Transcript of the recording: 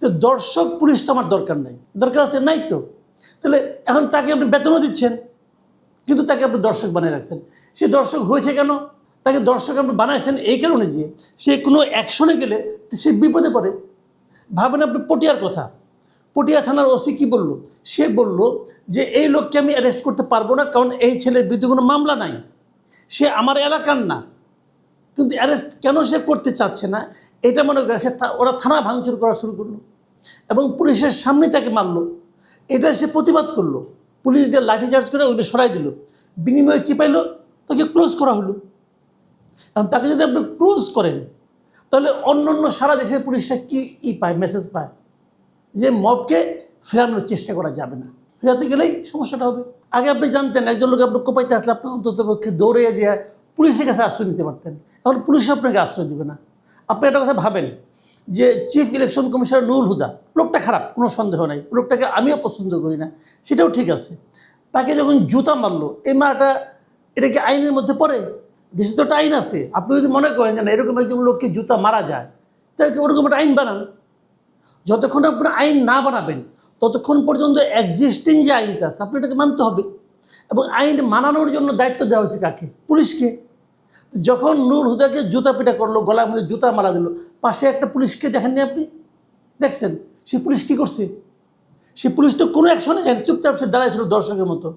তো দর্শক পুলিশ তো আমার দরকার নাই। দরকার আছে, নাই তো। তাহলে এখন তাকে আপনি বেতনও দিচ্ছেন, কিন্তু তাকে আপনি দর্শক বানিয়ে রাখছেন। সে দর্শক হয়েছে কেন? তাকে দর্শক আপনি বানাইছেন এই কারণে যে সে কোনো অ্যাকশনে গেলে সে বিপদে পড়ে। ভাবেন আপনি পটিয়ার কথা। পটিয়া থানার ওসি কি বলল? সে বলল যে এই লোককে আমি অ্যারেস্ট করতে পারব না, কারণ এই ছেলের বিরুদ্ধে কোনো মামলা নাই। সে আমার এলাকার না। কিন্তু অ্যারেস্ট কেন সে করতে চাচ্ছে না? এটা মনে করে সে ওরা থানা ভাঙচুর করা শুরু করল এবং পুলিশের সামনে তাকে মারলো। এটা সে প্রতিবাদ করল। পুলিশ দিয়ে লাঠিচার্জ করে ওইটা সরাই দিল। বিনিময়ে কী পাইলো? তাকে ক্লোজ করা হলো। এখন তাকে যদি আপনি ক্লোজ করেন, তাহলে অন্য অন্য সারা দেশের পুলিশরা কী ই পায় মেসেজ পায়? যে মবকে ফেরানোর চেষ্টা করা যাবে না। ফেরাতে গেলেই সমস্যাটা হবে। আগে আপনি জানতেন, একজন লোক আপনি কোপাইতে আসলে আপনি অন্তত পক্ষে দৌড়ে যে পুলিশের কাছে আশ্রয় নিতে পারতেন। এখন পুলিশ আপনাকে আশ্রয় দেবে না। আপনি একটা কথা ভাবেন যে chief election commissioner Nurul Huda, লোকটা খারাপ, কোনো সন্দেহ নাই। লোকটাকে আমিও পছন্দ করি না, সেটাও ঠিক আছে। তাকে যখন জুতা মারলো, এই মারাটা এটা কি আইনের মধ্যে পড়ে? দেশে তো একটা আইন আছে। আপনি যদি মনে করেন যে না, এরকম একজন লোককে জুতা মারা যায়, তাহলে ওরকম একটা আইন বানান? যতক্ষণ আপনি আইন না বানাবেন, ততক্ষণ পর্যন্ত এক্সিস্টিং যে আইনটা আছে আপনি এটাকে মানতে হবে। এবং আইন মানানোর জন্য দায়িত্ব দেওয়া হয়েছে কাকে? পুলিশকে। যখন নুর হুদাকে জুতা পিটা করল, গলার মধ্যে জুতা মালা দিল, পাশে একটা পুলিশকে দেখেননি আপনি? দেখছেন? সে পুলিশ কি করছে? সে পুলিশ তো কোনো অ্যাকশনে চুপচাপ সে দাঁড়াইছিল দর্শকের মতো।